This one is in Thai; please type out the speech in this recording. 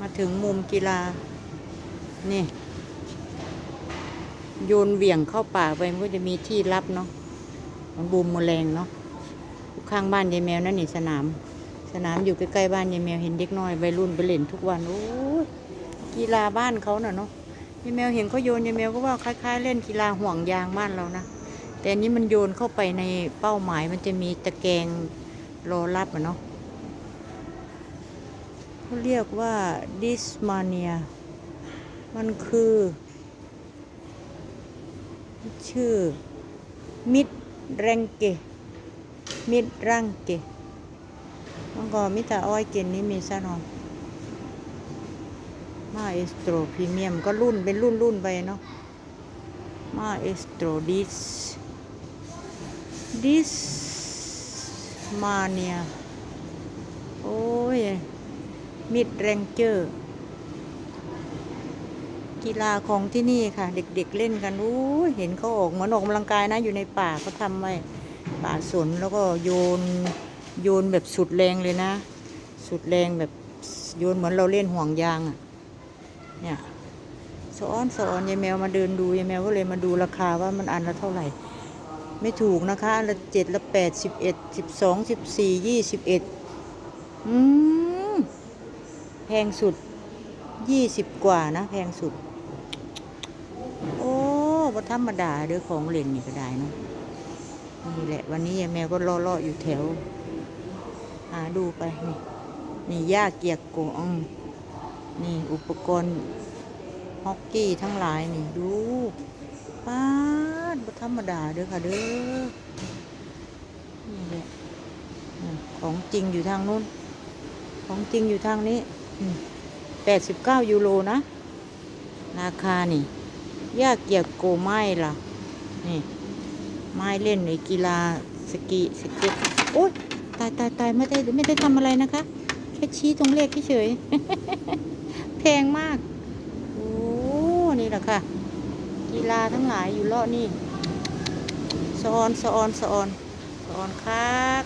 มาถึงมุมกีฬา นี่ โยนเหวี่ยงเข้าป่าไปมันก็จะมีที่รับเนาะมันบูมมแมลงเนาะข้างบ้านยายแมวนั่นนี่สนาม สนามอยู่ใกล้ๆบ้านยายแมวเห็นเด็กน้อยวัยรุ่นไปเล่นทุกวันโอ้ยกีฬาบ้านเขาน่ะเนาะยายแมวเห็นเขาโยนยายแมวก็ว่าคล้ายๆ เล่นกีฬาห่วงยางบ้านเรานะแต่อันนี้มันโยนเข้าไปในเป้าหมายมันจะมีตะแกรงรอรับอะเนาะ เขาเรียกว่าดิสมาเนีย มันคือ ชื่อ มิดแรงเก มิดรังเกมันก็มิตาอ้อยเกนนี้มีซะหน่อยมาเอสโตรพรีเมียมก็รุ่นเป็นรุ่นรุ่นไปเนาะมาเอสโตรดิสดิสมาเนีย โอ้ย มิดแรงเจอร์กีฬาของที่นี่ค่ะ เด็กๆเล่นกันอู้เห็นเขาออกเหมือนออกกำลังกายนะอยู่ในป่าเขาทำไว้ป่าสนแล้วก็โยนโยนแบบสุดแรงเลยนะ สุดแรงแบบโยนเหมือนเราเล่นห่วงยางอะ่ะเนี่ยสอนสอนยายแมวมาเดินดูยายแมวก็เลยมาดูราคาว่ามันอันละเท่าไหร่ ไม่ถูกนะคะอันละเจ็ดละแปดสิบเอ็ดสิบสองสิบสี่ยี่สิบเอ็ดอืม แพงสุดยี่สิบกว่านะ แพงสุด โอ้บ่ธรรมดาเด้อของเล่นนี่ก็ได้เนาะนี่แหละ วันนี้ยายแมวก็ล่อๆอยู่แถว หาดูไป นี่นี่ย่าเกียกโกงอืมนี่อุปกรณ์ฮอกกี้ทั้งหลายนี่ดูป้าดบ่ธรรมดาเด้อค่ะเด้อนี่แหละของจริงอยู่ทางนู้น ของจริงอยู่ทางนี้ แปดสิบเก้ายูโรนะ ราคานี่ ยากเกียกโกไม้ล่ะ นี่ ไม้เล่นในกีฬาสกีสเก็ตโอ๊ยตายตายตายไม่ได้ไม่ได้ทำอะไรนะคะ แค่ชี้ตรงเลขเฉยแพงมาก โอ้ นี่แหละค่ะ กีฬาทั้งหลายอยู่เลาะนี่สอนสอนสอนสอนคัก